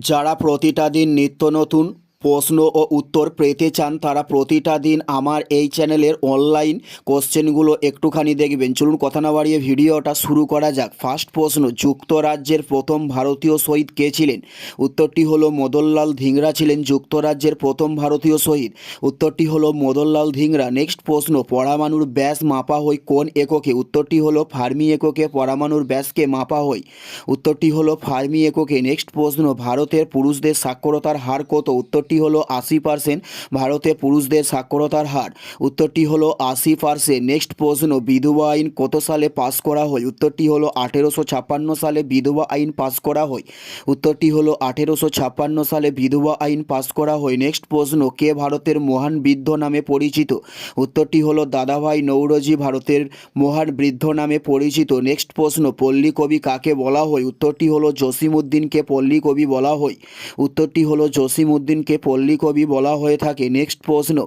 যারা প্রতিটা দিন নিত্য নতুন প্রশ্ন ও উত্তর পেতে চান তারা প্রতিটা দিন আমার এই চ্যানেলের অনলাইন কোশ্চেনগুলো একটুখানি দেখবেন। চলুন কথা না বাড়িয়ে ভিডিওটা শুরু করা যাক। ফার্স্ট প্রশ্ন, যুক্তরাজ্যের প্রথম ভারতীয় শহীদ কে ছিলেন? উত্তরটি হলো মদনলাল ধিংরা ছিলেন যুক্তরাজ্যের প্রথম ভারতীয় শহীদ। উত্তরটি হলো মদনলাল ধিংরা। নেক্সট প্রশ্ন, পরমাণুর ব্যাস মাপা হয় কোন এককে? উত্তরটি হলো ফার্মি এককে, পরমাণুর ব্যাসকে মাপা হয়। উত্তরটি হলো ফার্মি এককে। নেক্সট প্রশ্ন, ভারতের পুরুষদের সাক্ষরতার হার কত? উত্তরটি হলো আশি পার্সেন্ট ভারতে পুরুষদের সাক্ষরতার হার। উত্তরটি হলো আশি পার্সেন্ট। নেক্সট প্রশ্ন, বিধবা আইন কত সালে পাস করা হয়? উত্তরটি হলো আঠেরোশো ছাপ্পান্ন সালে বিধবা আইন পাস করা হয়। উত্তরটি হলো আঠেরোশো ছাপ্পান্ন সালে বিধবা আইন পাস করা হয়। নেক্সট প্রশ্ন, কে ভারতের মহান বৃদ্ধ নামে পরিচিত? উত্তরটি হলো দাদাভাই নৌরজি ভারতের মহান বৃদ্ধ নামে পরিচিত। নেক্সট প্রশ্ন, পল্লী কবি কাকে বলা হয়? উত্তরটি হলো জসিমউদ্দিনকে পল্লী কবি বলা হয়। উত্তরটি হলো জসিমউদ্দিনকে পল্লী কবি বলা হয়ে থাকে, নেক্সট প্রশ্ন।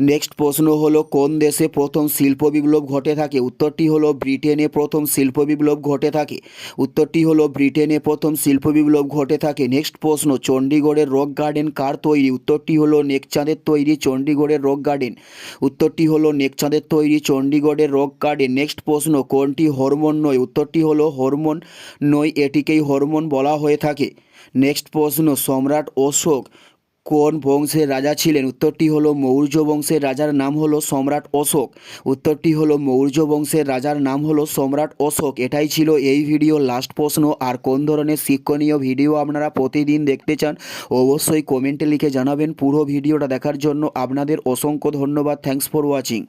নেক্সট প্রশ্ন হলো, কোন দেশে প্রথম শিল্প বিপ্লব ঘটে থাকে? উত্তরটি হলো, ব্রিটেনে প্রথম শিল্প বিপ্লব ঘটে থাকে। উত্তরটি হলো, ব্রিটেনে প্রথম শিল্প বিপ্লব ঘটে থাকে। নেক্সট প্রশ্ন, চণ্ডীগড়ের রক গার্ডেন কার তৈরি? উত্তরটি হলো, নেকচাঁদের তৈরি চণ্ডীগড়ের রক গার্ডেন। উত্তরটি হলো, নেকচাঁদের তৈরি চণ্ডীগড়ের রক গার্ডেন। নেক্সট প্রশ্ন, কোনটি হরমোন নয়? উত্তরটি হলো, হরমোন নয়, এটিকেই হরমোন বলা হয়ে থাকে। নেক্সট প্রশ্ন, সম্রাট অশোক কোন বংশের রাজা ছিলেন? উত্তরটি হল মৌর্য বংশের রাজার নাম হলো সম্রাট অশোক। উত্তরটি হলো মৌর্য বংশের রাজার নাম হলো সম্রাট অশোক। এটাই ছিল এই ভিডিও। লাস্ট প্রশ্ন, আর কোন ধরনের শিক্ষণীয় ভিডিও আপনারা প্রতিদিন দেখতে চান, অবশ্যই কমেন্টে লিখে জানাবেন পুরো ভিডিওটা দেখার জন্য। আপনাদের অসংখ্য ধন্যবাদ। Thanks for watching